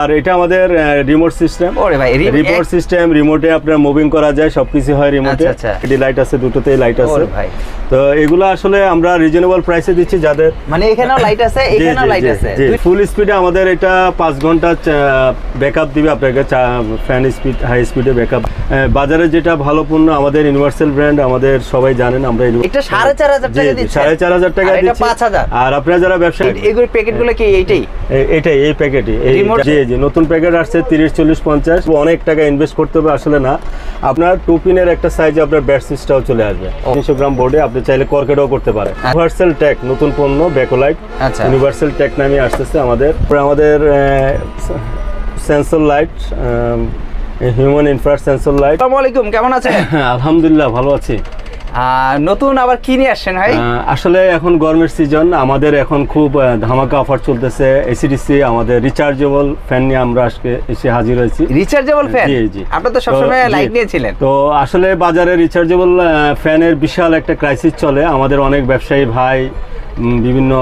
আর এটা আমাদের remote system ওরে ভাই রিমোট সিস্টেম রিমোটে আপনার মুভিং করা যায় সবকিছু হয় রিমোটে আচ্ছা, আচ্ছা। এটি লাইট আছে দুটোতেই লাইট আছে। ওরে ভাই। তো এগুলো আসলে আমরা রিজনেবল প্রাইসে দিচ্ছি যাদের মানে এখানেও লাইট আছে এখানেও লাইট আছে। ফুল স্পিডে আমাদের এটা পাঁচ ঘণ্টা ব্যাকআপ দিবে আপনাকে ফ্যান স্পিড হাই স্পিডে ব্যাকআপ বাজারে যেটা ভালো পণ্য আমাদের ইউনিভার্সাল ব্র্যান্ড আমাদের সবাই জানেন আমরা এটা সাড়ে চার হাজার টাকা জি, জি, দিচ্ছে। সাড়ে চার হাজার টাকা আর এটা দিচ্ছি। পাঁচ হাজার। আর আপনারা যারা ব্যবসা এগুলো প্যাকেটগুলো কি এইটাই? এটাই এই প্যাকেটই এই Remote- জি জি নতুন প্যাকেট আসছে তিরিশ চল্লিশ পঞ্চাশ অনেক টাকা ইনভেস্ট করতে হবে আসলে না। আপনার টু পিনের একটা সাইজে আপনার ব্যাট সিস্টাও চলে আসবে। তিনশো গ্রাম বোর্ডে আপনি চাইলে কর্কেটও করতে পারেন। ইউনিভার্সাল ট্যাক নতুন পণ্য ব্যাকোলাইট আচ্ছা। ইউনিভার্সাল ট্যাক নামে আসতেছে আমাদের। আমাদের সেন্সর লাইট হিউম্যান ইনফ্রাস্ট সেন্সর লাইট আসসালামু আলাইকুম কেমন আছেন? আলহামদুলিল্লাহ ভালো আছি। নতুন আবার কি নিয়ে আসছেন ভাই আসলে এখন গরমের সিজন আমাদের এখন খুব ধামাকা অফার চলতেছে এসিডিসি আমাদের রিচার্জেবল ফ্যান নিয়ে আমরা আজকে এসে হাজির হয়েছি রিচার্জেবল ফ্যান জি, জি। আপনি তো সবসময়। লাইট নিয়েছিলেন তো আসলে বাজারে রিচার্জেবল ফ্যানের বিশাল একটা ক্রাইসিস চলে আমাদের অনেক ব্যবসায়ী ভাই বিভিন্ন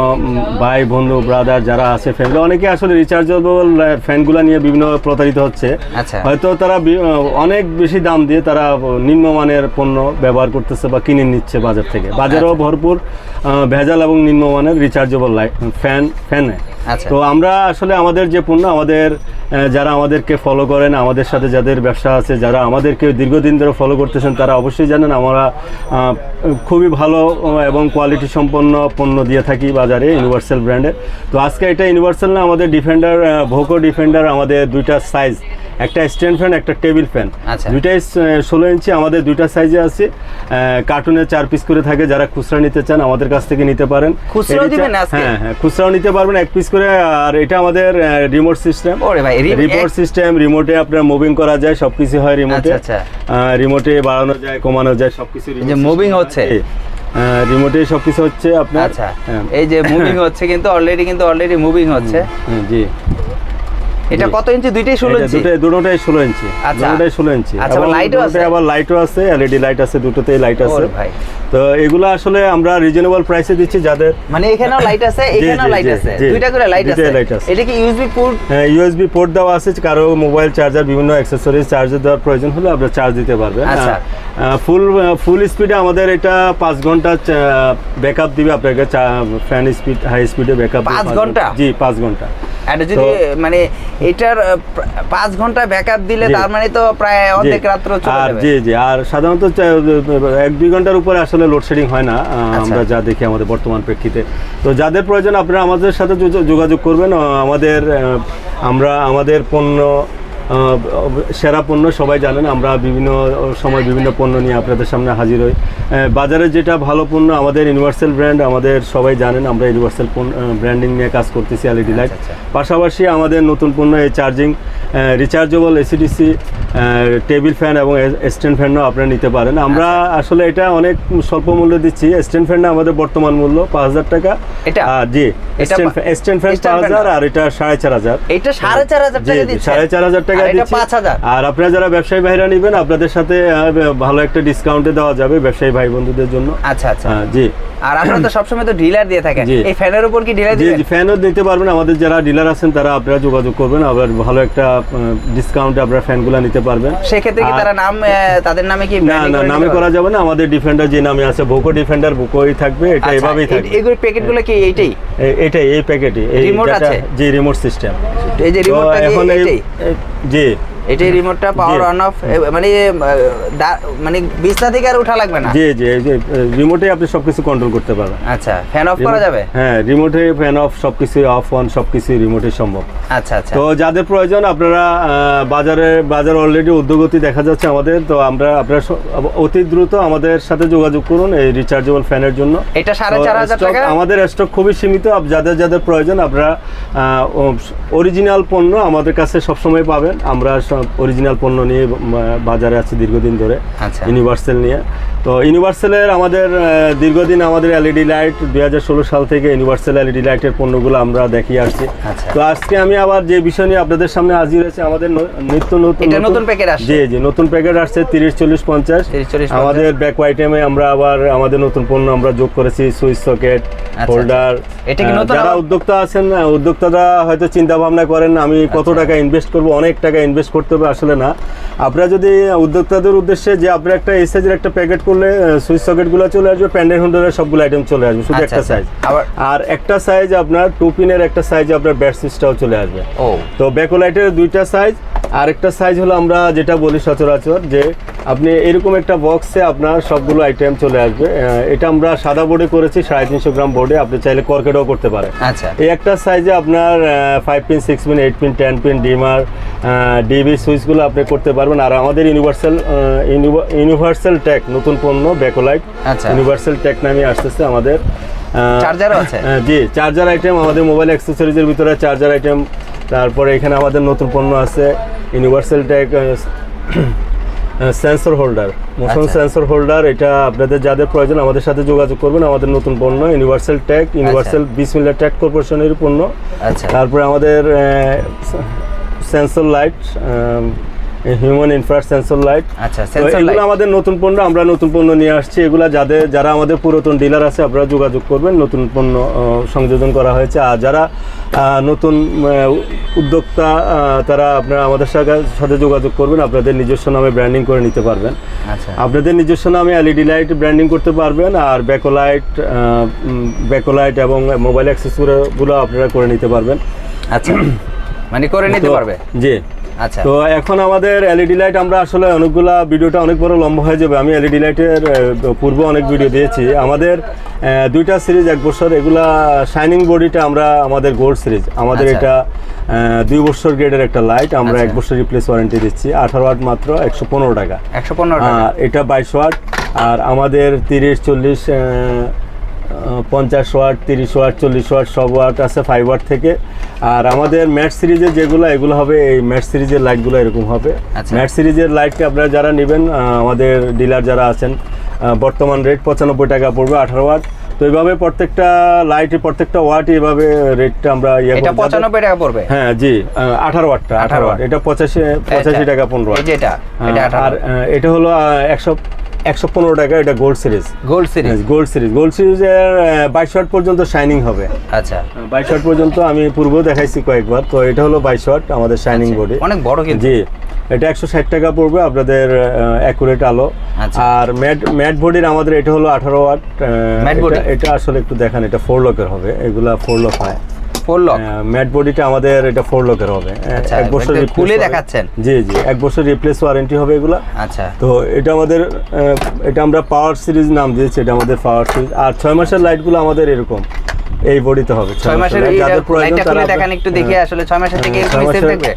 ভাই বন্ধু ব্রাদার যারা আছে ফ্যামিলি অনেকে আসলে রিচার্জেবল ফ্যানগুলো নিয়ে বিভিন্ন প্রতারিত হচ্ছে আচ্ছা। হয়তো তারা অনেক বেশি দাম দিয়ে তারা নিম্নমানের পণ্য ব্যবহার করতেছে বা কিনে নিচ্ছে বাজার থেকে বাজারেও আচ্ছা। ভরপুর ভেজাল এবং নিম্নমানের রিচার্জেবল লাইট ফ্যান ফ্যানে তো আমরা আসলে আমাদের যে পণ্য আমাদের যারা আমাদেরকে ফলো করেন আমাদের সাথে যাদের ব্যবসা আছে যারা আমাদেরকে দীর্ঘদিন ধরে ফলো করতেছেন তারা অবশ্যই জানেন আমরা খুবই ভালো এবং কোয়ালিটি সম্পন্ন পণ্য দিয়ে থাকি বাজারে ইউনিভার্সাল ব্র্যান্ডের তো আজকে এটা ইউনিভার্সাল না আমাদের ডিফেন্ডার ভোকো ডিফেন্ডার আমাদের দুইটা সাইজ একটা স্ট্যান্ড ফ্যান একটা টেবিল ফ্যান আচ্ছা। দুইটাই ষোলো ইঞ্চি আমাদের দুইটা সাইজে আছে। কার্টুনে চার পিস করে থাকে যারা খুচরা নিতে চান আমাদের কাছ থেকে নিতে পারেন? হ্যাঁ হ্যাঁ খুচরাও নিতে পারবেন এক পিস করে আর এটা আমাদের রিমোট সিস্টেম রিমোট সিস্টেম রিমোটে আপনার মুভিং করা যায় সবকিছু হয় রিমোটে আচ্ছা, রিমোটে বাড়ানো যায় কমানো যায় সবকিছু মুভিং হচ্ছে? রিমোটে সবকিছু হচ্ছে আপনার। আচ্ছা। হ্যাঁ, এই যে মুভিং হচ্ছে কিন্তু অলরেডি কিন্তু অলরেডি মুভিং হচ্ছে। জি। এটা কত ইঞ্চি? দুইটাই ষোলো এটা ইঞ্চি? দুটোই দুটোটাই ষোলো ইঞ্চি। আচ্ছা। দুটোটাই ইঞ্চি। আচ্ছা, দুটোতে আছে? আবার লাইটও আছে এলইডি লাইট আছে দুটোতেই লাইট আছে। ভাই। তো এগুলো আসলে আমরা রিজনেবল প্রাইসে দিচ্ছি যাদের মানে এখানেও লাইট আছে এখানেও লাইট আছে। দুইটা করে লাইট আছে। এটা কি ইউএসবি পোর্ট ইউএসবি পোর্ট দেওয়া আছে কারও মোবাইল চার্জার বিভিন্ন অ্যাক্সেসরিজ চার্জার দেওয়ার প্রয়োজন হলে আপনারা চার্জ দিতে পারবেন। আচ্ছা। ফুল ফুল স্পিডে আমাদের এটা পাঁচ ঘণ্টা ব্যাকআপ দিবে আপনাকে ফ্যান স্পিড হাই স্পিডে ব্যাকআপ পাঁচ ঘণ্টা? জি পাঁচ ঘণ্টা। এটা যদি মানে এটার পাঁচ ঘণ্টা ব্যাকআপ দিলে তার মানে তো প্রায় অর্ধেক রাত্র চলে যাবে। জি জি। আর সাধারণত এক দুই ঘণ্টার উপরে আসলে লোডশেডিং হয় না। আচ্ছা। আমরা যা দেখি আমাদের বর্তমান প্রেক্ষিতে। তো যাদের প্রয়োজন আপনারা আমাদের সাথে যোগ- যোগাযোগ করবেন। আমাদের আমরা আমাদের পণ্য সেরা পণ্য সবাই জানেন আমরা বিভিন্ন সময় বিভিন্ন পণ্য নিয়ে আপনাদের সামনে হাজির হই বাজারে যেটা ভালো পণ্য আমাদের ইউনিভার্সাল ব্র্যান্ড আমাদের সবাই জানেন আমরা ইউনিভার্সাল ব্র্যান্ডিং নিয়ে কাজ করতেছি এলইডি লাইট আচ্ছা। পাশাপাশি আমাদের নতুন পণ্য এই charging rechargeable AC DC table fan এবং স্ট্যান্ড ফ্যানও আপনারা নিতে পারেন। আমরা আচ্ছা। আসলে এটা অনেক স্বল্প মূল্য দিচ্ছি। স্ট্যান্ড ফ্যানটা আমাদের বর্তমান মূল্য পাঁচ হাজার টাকা। এটা? জি স্ট্যান্ড ফ্যান পাঁচ হাজার? আর এটা সাড়ে চার হাজার। এটা সাড়ে চার হাজার টাকা দিচ্ছে। সাড়ে চার হাজার টাকা দিচ্ছি। পাঁচ হাজার। আর আপনারা যারা ব্যবসায়ী ভাইরা নেবেন আপনাদের সাথে ভালো একটা ডিসকাউন্টে দেওয়া যাবে ব্যবসায়ী ভাই বন্ধুদের জন্য। আচ্ছা আচ্ছা। জি। আর আপনারা তো সবসময় তো ডিলার দিয়ে থাকেন। এই ফ্যানের উপর কি ডিলার জি ফ্যানও দিতে পারবেন। আমাদের যারা ডিলার আছেন তারা আপনারা যোগাযোগ করবেন। আবার ভালো একটা ডিসকাউন্টে আপনারা ফ্যানগুলো নিতে পারবেন। সেক্ষেত্রে কি তারা নাম তাদের নামে কি না না নামে করা যাবে না আমাদের ডিফেন্ডার যে নামে আছে ভোকো ডিফেন্ডার ভোকোই থাকবে এটা এইভাবেই এভাবেই থাকবে। এগুলো প্যাকেটগুলো কি এইটাই? এটাই এই প্যাকেটই রিমোট আছে? জি রিমোট সিস্টেম এই যে রিমোটটা এখন এই এইটাই? জি। এটাই রিমোটটা পাওয়ার অন অফ মানে মানে বিছনা থেকে আর উঠা লাগবে না? জি জি এই রিমোটে আপনি সবকিছু কন্ট্রোল করতে পারবেন। আচ্ছা ফ্যান অফ করা যাবে? হ্যাঁ রিমোটে ফ্যান অফ সবকিছু অফ অন সবকিছু রিমোটে সম্ভব। আচ্ছা আচ্ছা। তো যাদের প্রয়োজন আপনারা বাজারে বাজার অলরেডি উদ্যোগতি দেখা যাচ্ছে আমাদের তো আমরা আপনারা অতি দ্রুত আমাদের সাথে যোগাযোগ করুন এই রিচার্জেবল ফ্যানের জন্য। এটা সাড়ে চার হাজার টাকা? আমাদের স্টক খুবই সীমিত যাদের যাদের প্রয়োজন আপনারা অরিজিনাল পণ্য আমাদের কাছে সবসময় পাবেন। আমরা অরিজিনাল পণ্য নিয়ে বাজারে আছে দীর্ঘদিন ধরে আচ্ছা। ইউনিভার্সাল নিয়ে। তো ইউনিভার্সালের আমাদের দীর্ঘদিন আমাদের এলইডি লাইট দুই সাল থেকে ইউনিভার্সাল এলইডি লাইটের পণ্যগুলো আমরা দেখিয়ে আসছি। আচ্ছা। তো আজকে আমি আবার যে বিষয় নিয়ে আপনাদের সামনে হাজির হয়েছে আমাদের নিত্য নতুন নতুন প্যাকেট আসছে। জি জি নতুন প্যাকেট আসছে তিরিশ চল্লিশ পঞ্চাশ। 30, 40, 50 আমাদের ব্যাক আইটেমে আমরা আবার আমাদের নতুন পণ্য আমরা যোগ করেছি সুইচ সকেট আচ্ছা। হোল্ডার যারা উদ্যোক্তা আছেন উদ্যোক্তারা হয়তো চিন্তা ভাবনা করেন আমি কত আচ্ছা। টাকা ইনভেস্ট করব অনেক টাকা ইনভেস্ট করতে হবে আসলে না। আপনারা যদি উদ্যোক্তাদের উদ্দেশ্যে যে আপনারা একটা এই সাইজের একটা প্যাকেট করলে সুইচ সকেটগুলো চলে আসবে প্যান্ডেল হোল্ডারের সবগুলো আইটেম চলে আসবে শুধু আচ্ছা, একটা আচ্ছা। সাইজ আর একটা সাইজ আপনার টু পিনের একটা সাইজ আপনার ব্যাট সুইচটাও চলে আসবে। তো ব্যাকোলাইটের দুইটা সাইজ আরেকটা সাইজ হলো আমরা যেটা বলি সচরাচর যে আপনি এরকম একটা বক্সে আপনার সবগুলো আইটেম চলে আসবে। এটা আমরা সাদা বোর্ডে করেছি সাড়ে তিনশো গ্রাম বোর্ডে আপনি চাইলে কর্কেটও করতে পারেন। আচ্ছা। এই একটা সাইজে আপনার five pin six pin eight pin ten pin dimmer DB সুইচগুলো আপনি করতে পারবেন। আর আমাদের ইউনিভার্সাল ইউনিভার্সাল ট্যাক নতুন পণ্য ব্যাকোলাইট আচ্ছা। ইউনিভার্সাল ট্যাক নামে আসতেছে আমাদের। আহ, চার্জারও আছে? হ্যাঁ, জি চার্জার আইটেম আমাদের মোবাইল অ্যাক্সেসরিজের ভিতরে চার্জার আইটেম তারপরে এখানে আমাদের নতুন পণ্য আছে। Universal tag sensor holder motion. Sensor holder এটা আপনাদের যাদের প্রয়োজন আমাদের সাথে যোগাযোগ করবেন আমাদের নতুন পণ্য ইউনিভার্সাল ট্যাগ ইউনিভার্সাল বিশ মিলিয়ার ট্যাগ কর্পোরেশনের পণ্য। আচ্ছা। তারপরে আমাদের সেন্সর লাইট হিউম্যান ইনফ্রাস্ট সেন্সর লাইট আচ্ছা সেন্সর এগুলো লাইট আমাদের নতুন পণ্য আমরা নতুন পণ্য নিয়ে আসছি। এগুলা যাদের যারা আমাদের পুরাতন ডিলার আছে আপনারা যোগাযোগ করবেন। নতুন পণ্য সংযোজন করা হয়েছে। আর যারা নতুন উদ্যোক্তা তারা আপনারা আমাদের সাথে সাথে যোগাযোগ করবেন। আপনাদের নিজস্ব নামে ব্র্যান্ডিং করে নিতে পারবেন। আচ্ছা। আপনাদের নিজস্ব নামে এলইডি লাইট ব্র্যান্ডিং করতে পারবেন। আর ব্যাকোলাইট ব্যাকোলাইট এবং মোবাইল অ্যাক্সেসরিগুলো আপনারা করে নিতে পারবেন। আচ্ছা। মানে করে নিতে পারবে? জি। তো এখন আমাদের এলইডি লাইট আমরা আসলে অনেকগুলা ভিডিওটা অনেক বড় লম্বা হয়ে যাবে। আমি এলইডি লাইটের পূর্বে অনেক ভিডিও দিয়েছি। আমাদের দুইটা সিরিজ এক বছর এগুলা শাইনিং বডিটা আমরা আমাদের গোল্ড সিরিজ আমাদের আচ্ছা। এটা দুই বছর গ্রেডের একটা লাইট আমরা এক আচ্ছা। বছর রিপ্লেস ওয়ারেন্টি দিচ্ছি। আঠারো ওয়াট মাত্র একশো পনেরো টাকা। একশো পনেরো আর এটা বাইশ ওয়াট আর আমাদের তিরিশ চল্লিশ পঞ্চাশ ওয়াট তিরিশ ওয়াট চল্লিশ ওয়াট সব ওয়াট আছে ফাইভ ওয়াট থেকে। আর আমাদের ম্যাট সিরিজের যেগুলো এগুলো হবে এই ম্যাট সিরিজের লাইটগুলো এরকম হবে। আচ্ছা। ম্যাট সিরিজের লাইটকে আপনারা যারা নেবেন আমাদের ডিলার যারা আছেন বর্তমান রেট পঁচানব্বই টাকা পড়বে আঠারো ওয়াট তো এইভাবে প্রত্যেকটা লাইট প্রত্যেকটা ওয়াট এইভাবে রেটটা আমরা ইয়ে এটা টাকা পড়বে? হ্যাঁ জি আঠারো ওয়াটটা 18 আঠারো ওয়াট এটা পঁচাশি পঁচাশি এটা- টাকা পনেরো এই ওয়াট এটা এটা আর এটা হলো একশো একশো পনেরো টাকা এটা gold series gold series gold series gold সিরিজের বাইশ ওয়াট পর্যন্ত শাইনিং হবে। আচ্ছা। বাইশ ওয়াট পর্যন্ত আমি পূর্বেও দেখাইছি কয়েকবার তো এটা হলো বাইশ ওয়াট আমাদের শাইনিং বডি অনেক বড় কিন্তু। জি। এটা একশো ষাট টাকা পড়বে আপনাদের অ্যাকুরেট আলো। আচ্ছা। আর ম্যাট ম্যাট বডির আমাদের এটা হলো আঠারো ওয়াট Matte body? এটা আসলে একটু দেখান এটা ফোর লকের হবে এগুলা ফোর লক হয়। ফোর লক ম্যাট বডিটা আমাদের এটা ফোর লকের হবে। আচ্ছা, এক বছর খুলে দেখাচ্ছেন? জি জি এক বছর রিপ্লেস ওয়ারেন্টি হবে এগুলো। আচ্ছা। তো এটা আমাদের এটা আমরা পাওয়ার সিরিজ নাম দিয়েছি এটা আমাদের পাওয়ার সিরিজ আর ছয় মাসের লাইটগুলো আমাদের এরকম। এই বডিতে হবে। ছয় মাসের যাদের প্রয়োজন তারা দেখান একটু দেখি হ্যাঁ, আসলে ছয় মাসের থেকে এরকম থাকবে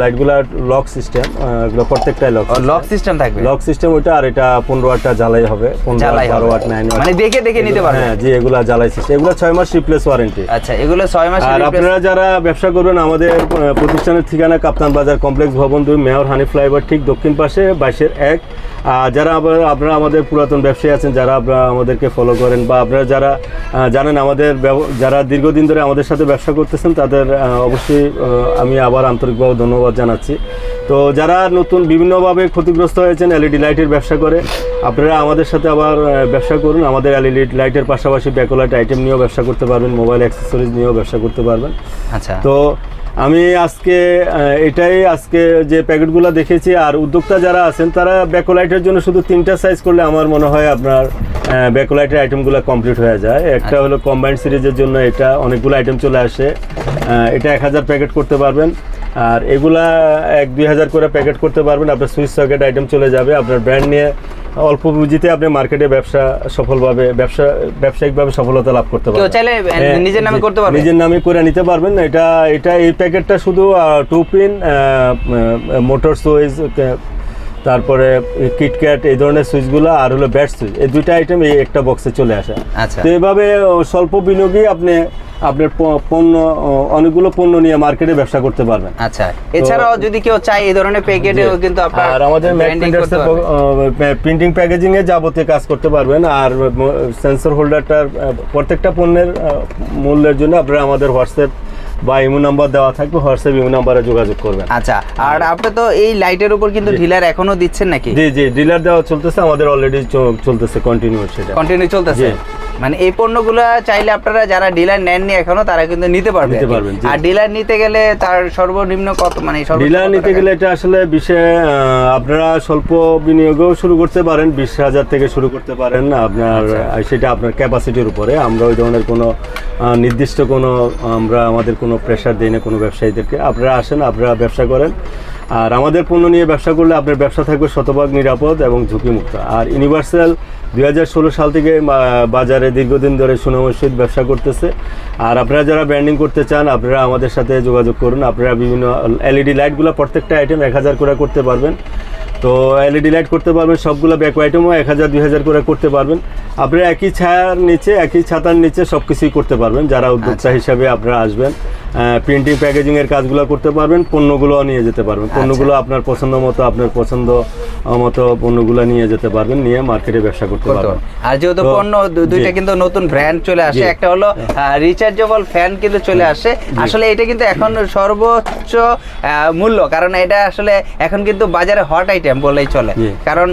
লাইটগুলা লক সিস্টেম এগুলো প্রত্যেকটাই লক লক সিস্টেম থাকবে? লক সিস্টেম ওটা আর এটা পনেরো ওয়াটটা জ্বালাই হবে পনেরো জ্বালাই ওয়াট বারো হবে। ওয়াট নাইন ওয়াট মানে দেখে দেখে নিতে পারবে? হ্যাঁ জি এগুলা জ্বালাই সিস্টেম এগুলো ছয় মাস রিপ্লেস ওয়ারেন্টি আচ্ছা এগুলো ছয় মাসের আর আপনারা যারা ব্যবসা করবেন আমাদের প্রতিষ্ঠানের ঠিকানা কাপ্তান বাজার কমপ্লেক্স ভবন দুই মেয়র হানি ফ্লাইওভার ঠিক দক্ষিণ পাশে বাইশের এক আর যারা আবার আপনারা আমাদের পুরাতন ব্যবসায়ী আছেন যারা আপনারা আমাদেরকে ফলো করেন বা আপনারা যারা জানেন আমাদের ব্যব- যারা দীর্ঘদিন ধরে আমাদের সাথে ব্যবসা করতেছেন তাদের অবশ্যই আমি আবার আন্তরিকভাবে ধন্যবাদ জানাচ্ছি। তো যারা নতুন বিভিন্নভাবে ক্ষতিগ্রস্ত হয়েছেন এলইডি লাইটের ব্যবসা করে আপনারা আমাদের সাথে আবার ব্যবসা করুন। আমাদের এলইডি লাইটের পাশাপাশি ব্যাকোলাইট আইটেম নিয়েও ব্যবসা করতে পারবেন মোবাইল অ্যাক্সেসরিজ নিয়েও ব্যবসা করতে পারবেন। আচ্ছা। তো আমি আজকে এটাই আজকে যে প্যাকেটগুলো দেখেছি আর উদ্যোক্তা যারা আছেন, তারা ব্যাকোলাইটের জন্য শুধু তিনটা সাইজ করলে আমার মনে হয় আপনার ব্যাকোলাইটের আইটেমগুলো কমপ্লিট হয়ে যায়। একটা হলো কম্বাইন্ড সিরিজের জন্য এটা অনেকগুলো আইটেম চলে আসে। এটা এক হাজার প্যাকেট করতে পারবেন। আর এগুলা এক দুই হাজার করে প্যাকেট করতে পারবেন। আপনার সুইচ সকেট আইটেম চলে যাবে। আপনার ব্র্যান্ড নিয়ে অল্প পুঁজিতে আপনি মার্কেটে ব্যবসা সফলভাবে ব্যবসা ব্যবসায়িকভাবে সফলতা লাভ করতে পারবেন। চাইলে হ্যাঁ, নিজের নামে করতে পারবেন নিজের নামে করে নিতে পারবেন। এটা এটা এই প্যাকেটটা শুধু টু পিন মোটরস সুইচ তারপরে কিটক্যাট এই ধরনের সুইচগুলো আর হলো ব্যাট সুইচ। এই দুইটা আইটেম এই একটা বক্সে চলে আসে। আচ্ছা। তো এভাবে স্বল্প বিনিয়োগেই আপনি আপনার পণ্য অনেকগুলো পণ্য নিয়ে মার্কেটে ব্যবসা করতে পারবেন। আচ্ছা। এছাড়াও যদি কেউ চায় এই ধরনের প্যাকেটেও কিন্তু আপনার আর আমাদের প্রিন্টিং প্যাকেজিং এ যাবতীয় কাজ করতে পারবেন। আর সেন্সর হোল্ডারটার প্রত্যেকটা পণ্যের মূল্যের জন্য আপনারা আমাদের হোয়াটসঅ্যাপ বা ইমো নাম্বার দেওয়া থাকবে হোয়াটসঅ্যাপ ইমো নাম্বারে যোগাযোগ করবেন। আচ্ছা আর আপনি তো এই লাইটের উপর কিন্তু ঢিলার এখনও দিচ্ছেন নাকি? জি জি ডিলার দেওয়া চলতেছে আমাদের অলরেডি চলতেছে কন্টিনিউ সেটা। কন্টিনিউ চলতেছে? মানে এই পণ্যগুলো চাইলে আপনারা যারা ডিলার নেননি এখনও তারা কিন্তু নিতে পারবে নিতে পারবেন, আর ডিলার নিতে গেলে তার সর্বনিম্ন কত মানে ডিলার নিতে গেলে এটা আসলে আহ, আপনারা স্বল্প বিনিয়োগেও শুরু করতে পারেন বিশ হাজার থেকে শুরু করতে পারেন আপনার আচ্ছা। সেটা আপনার ক্যাপাসিটির উপরে। আমরা ওই ধরনের কোনো নির্দিষ্ট কোনো, আমরা আমাদের কোনো প্রেশার দিই না কোনো ব্যবসায়ীদেরকে। আপনারা আসেন, আপনারা ব্যবসা করেন। আর আমাদের পণ্য নিয়ে ব্যবসা করলে আপনার ব্যবসা থাকবে শতভাগ নিরাপদ এবং ঝুঁকিমুক্ত। আর ইউনিভার্সাল দু হাজার ষোলো সাল থেকে বাজারে দীর্ঘদিন ধরে সুনামের সহিত ব্যবসা করতেছে। আর আপনারা যারা ব্র্যান্ডিং করতে চান, আপনারা আমাদের সাথে যোগাযোগ করুন। আপনারা বিভিন্ন এলইডি লাইটগুলো প্রত্যেকটা আইটেম এক হাজার করে করতে পারবেন। তো এলইডি লাইট করতে পারবেন সবগুলো ব্যাক আইটেমও এক হাজার দুই হাজার করে করতে পারবেন। আপনারা একই ছায়ার নিচে একই ছাতার নিচে সব কিছুই করতে পারবেন যারা উদ্যোক্তা হিসাবে আপনারা আসবেন। প্রিন্টিং প্যাকেজিং এর কাজগুলো করতে পারবেন পণ্যগুলো নিয়ে যেতে পারবেন। পণ্যগুলো আপনার পছন্দ মতো আপনার পছন্দ মতো পণ্যগুলো নিয়ে যেতে পারবেন নিয়ে মার্কেটে ব্যবসা করতে করতে পারবেন। আর যেহেতু পণ্য দুইটা কিন্তু নতুন ব্র্যান্ড চলে আসে একটা হলো রিচার্জেবল ফ্যান কিন্তু চলে আসে। আসলে এটা কিন্তু এখন সর্বোচ্চ মূল্য। কারণ এটা আসলে এখন কিন্তু বাজারে হট আইটেম বললেই চলে। কারণ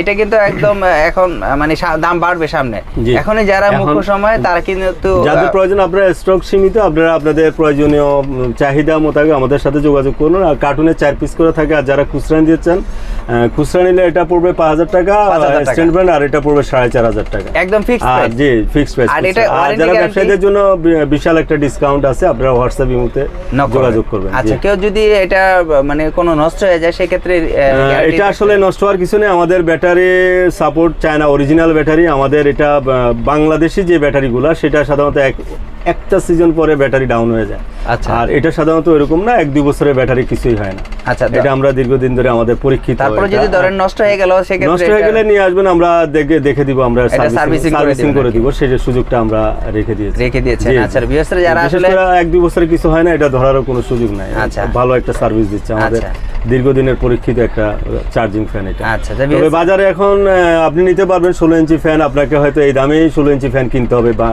এটা কিন্তু একদম এখন মানে দাম বাড়বে সামনে। জি। এখনই যারা মুখ্য সময় তারা কিন্তু যাদের প্রয়োজন আপনারা স্টক সীমিত আপনারা আপনাদের প্রয়োজনীয় চাহিদা মোতাবেক আমাদের সাথে যোগাযোগ করুন। আর কার্টুনে চার পিস করে থাকে আর যারা খুচরা নিতে চান খুচরা নিলে এটা পড়বে পাঁচ হাজার টাকা স্ট্যান্ড ব্র্যান্ড আর এটা পড়বে সাড়ে চার হাজার টাকা। একদম ফিক্সড জি ফিক্স প্রাইস আর এটা আর যারা ব্যবসায়ীদের জন্য বিশাল একটা ডিসকাউন্ট আছে আপনারা হোয়াটসঅ্যাপ ইমুতে যোগাযোগ করবেন। আচ্ছা কেউ যদি এটা মানে কোনো নষ্ট হয়ে যায় সেক্ষেত্রে এটা আসলে নষ্ট হওয়ার কিছু নেই। আমাদের ব্যাটারি সাপোর্ট চায় না। অরিজিনাল ব্যাটারি আমাদের এটা বাংলাদেশি যে ব্যাটারিগুলো সেটা সাধারণত এক একটা সিজন পরে ব্যাটারি ডাউন হয়ে যায়। আচ্ছা। আর এটা সাধারণত এরকম না এক দুই বছরের ব্যাটারি কিছুই হয় না। আচ্ছা এটা আমরা দীর্ঘদিন ধরে আমাদের পরীক্ষিত। তারপরে যদি ধরেন নষ্ট হয়ে গেল সেক্ষেত্রে নষ্ট হয়ে গেলে নিয়ে আসবেন আমরা দেখে দেখে দিব আমরা করে সার্ভিসিং করে দিব সেই সুযোগটা আমরা রেখে দিয়েছি। রেখে দিয়েছেন। আচ্ছা। বিশেষ যারা আসলে এক দুই বছরে কিছু হয় না এটা ধরারও কোনো সুযোগ নাই। আচ্ছা। ভালো একটা সার্ভিস দিচ্ছে আমাদের। আচ্ছা। দীর্ঘদিনের পরীক্ষিত একটা চার্জিং ফ্যান এটা। আচ্ছা, তবে বাজারে এখন আপনি নিতে পারবেন ষোলো ইঞ্চি ফ্যান আপনাকে হয়তো এই দামেই ষোলো ইঞ্চি ফ্যান কিনতে হবে বা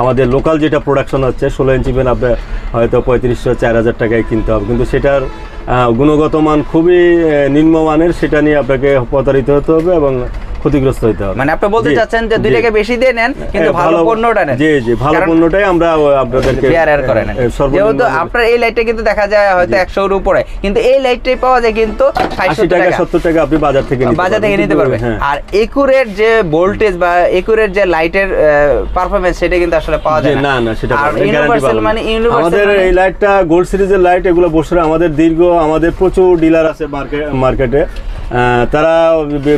আমাদের লোকাল যেটা প্রোডাকশন হচ্ছে ষোলো ইঞ্চি ফ্যান আপনার হয়তো পঁয়ত্রিশশো চার হাজার টাকায় কিনতে হবে। কিন্তু সেটার গুণগত মান খুবই নিম্নমানের সেটা নিয়ে আপনাকে প্রতারিত হতে হবে এবং ক্ষতিগ্রস্ত হতে হবে। মানে আপনি বলতে চাচ্ছেন যে দুই টাকা বেশি দিয়ে নেন কিন্তু ভালো পণ্যটা নেন। জি জি ভালো পণ্যটাই আমরা আপনাদেরকে ফেয়ার করে নেন। যেহেতু আপনার এই লাইটটা কিন্তু দেখা যায় হয়তো একশোর উপরে কিন্তু এই লাইটটাই পাওয়া যায় কিন্তু আশি টাকা সত্তর টাকা আপনি বাজার থেকে নিতে বাজার থেকে নিতে পারবে হ্যাঁ। আর একুরের যে ভোল্টেজ বা একুরের যে লাইটের পারফরমেন্স সেটা কিন্তু আসলে পাওয়া যায় না। না সেটা ইউনিভার্সাল মানে ইউনিভার্সাল আমাদের এই লাইটটা গোল্ড সিরিজের লাইট এগুলো বছরে আমাদের দীর্ঘ আমাদের প্রচুর ডিলার আছে মার্কেটে তারা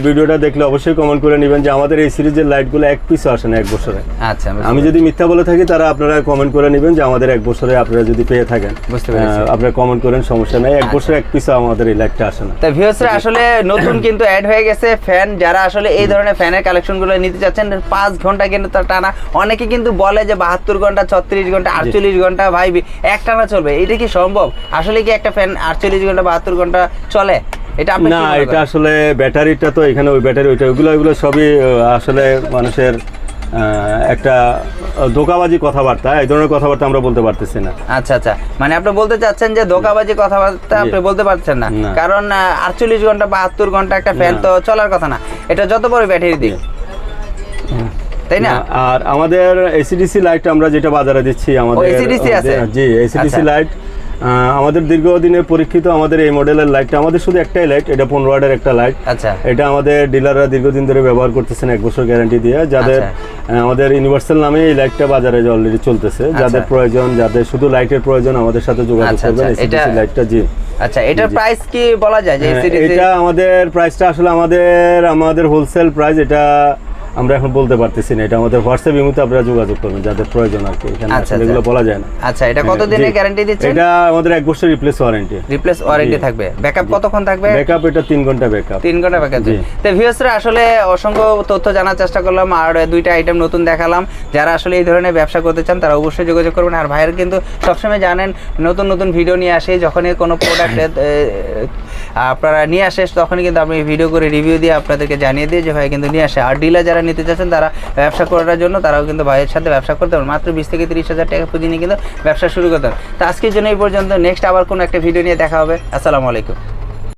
ভিডিওটা দেখলে অবশ্যই কমেন্ট করে নেবেন যে আমাদের এই সিরিজের লাইটগুলো এক পিসও আসে না এক বছরে। আচ্ছা আমি যদি মিথ্যা বলে থাকি তারা আপনারা কমেন্ট করে নেবেন যে আমাদের এক বছরে আপনারা যদি পেয়ে থাকেন। বুঝতে পেরেছি। আপনারা কমেন্ট করেন সমস্যা নাই। এক বছরে এক পিসও আমাদের এই লাইটটা আসে না। তা ভিউসরা আসলে নতুন কিন্তু অ্যাড হয়ে গেছে ফ্যান যারা আসলে এই ধরনের ফ্যানের কালেকশনগুলো নিতে চাচ্ছেন পাঁচ ঘণ্টা কিন্তু তার টানা। অনেকে কিন্তু বলে যে বাহাত্তর ঘণ্টা ছত্রিশ ঘণ্টা আটচল্লিশ ঘণ্টা ভাই এক টানা চলবে। এটা কি সম্ভব? আসলে কি একটা ফ্যান আটচল্লিশ ঘণ্টা বাহাত্তর ঘণ্টা চলে? এটা না এটা আসলে ব্যাটারিটা তো এখানে ওই ব্যাটারি ওইটা ওইগুলো ওইগুলো সবই আসলে মানুষের একটা ধোঁকাবাজি কথাবার্তা এই ধরনের কথাবার্তা আমরা বলতে পারতেছি না। আচ্ছা আচ্ছা। মানে আপনি বলতে চাচ্ছেন যে ধোকাবাজি কথাবার্তা আপনি বলতে পারছেন না। কারণ আটচল্লিশ ঘণ্টা বাহাত্তর ঘণ্টা একটা ফ্যান তো চলার কথা না। এটা যত বড় ব্যাটারি দিক। তাই না? আর আমাদের এসিডিসি লাইট আমরা যেটা বাজারে দিচ্ছি আমাদের ACDC আছে? জি এসিডিসি। লাইট আমাদের দীর্ঘদিনের পরীক্ষিত আমাদের এই মডেলের লাইটটা আমাদের শুধু একটাই লাইট এটা পনেরো ওয়াটের একটা লাইট আচ্ছা। এটা আমাদের ডিলাররা দীর্ঘদিন ধরে ব্যবহার করতেছেন এক বছর গ্যারান্টি দিয়ে। যাদের আচ্ছা। আমাদের ইউনিভার্সাল নামে এই লাইটটা বাজারে অলরেডি চলতেছে যাদের প্রয়োজন যাদের শুধু লাইটের প্রয়োজন আমাদের সাথে যোগাযোগ আচ্ছা, করবেন আচ্ছা, এসিডিসি এটা- লাইটটা জি। আচ্ছা এটার প্রাইস কি বলা যায় যে হ্যাঁ, এটা আমাদের প্রাইসটা আসলে আমাদের আমাদের হোলসেল প্রাইস এটা আমরা এখন বলতে পারতেছি না এটা আমাদের হোয়াটসঅ্যাপ ইমুতে আপনারা যোগাযোগ করবেন যাদের প্রয়োজন আর কি এখানে আচ্ছা, এগুলো বলা যায় না। আচ্ছা এটা কত দিনের গ্যারান্টি দিচ্ছেন? এটা আমাদের এক বছর রিপ্লেস ওয়ারেন্টি রিপ্লেস ওয়ারেন্টি থাকবে। ব্যাকআপ কতক্ষণ থাকবে? ব্যাকআপ এটা তিন ঘণ্টা ব্যাকআপ তিন ঘণ্টা ব্যাকআপ। তো ভিউয়ার্সরা আসলে অসংখ্য তথ্য জানার চেষ্টা করলাম আর দুইটা আইটেম নতুন দেখালাম। যারা আসলে এই ধরনের ব্যবসা করতে চান তারা অবশ্যই যোগাযোগ করবেন। আর ভাইয়ের কিন্তু সবসময় জানেন নতুন নতুন ভিডিও নিয়ে আসে যখনই কোনো প্রোডাক্ট আপনারা নিয়ে আসে, তখনই কিন্তু আমি ভিডিও করে রিভিউ দিয়ে আপনাদেরকে জানিয়ে দিই যে ভাই কিন্তু নিয়ে আসে। আর ডিলার যারা নিতে চাচ্ছেন, তারা ব্যবসা করার জন্য তারাও কিন্তু ভাইয়ের সাথে ব্যবসা করতে পারেন মাত্র বিশ থেকে তিরিশ হাজার টাকা পুঁজি নিয়ে কিন্তু ব্যবসা শুরু করতে পারেন তো আজকের জন্য এই পর্যন্ত। নেক্সট আবার কোনো একটা ভিডিও নিয়ে দেখা হবে। আসসালামু আলাইকুম।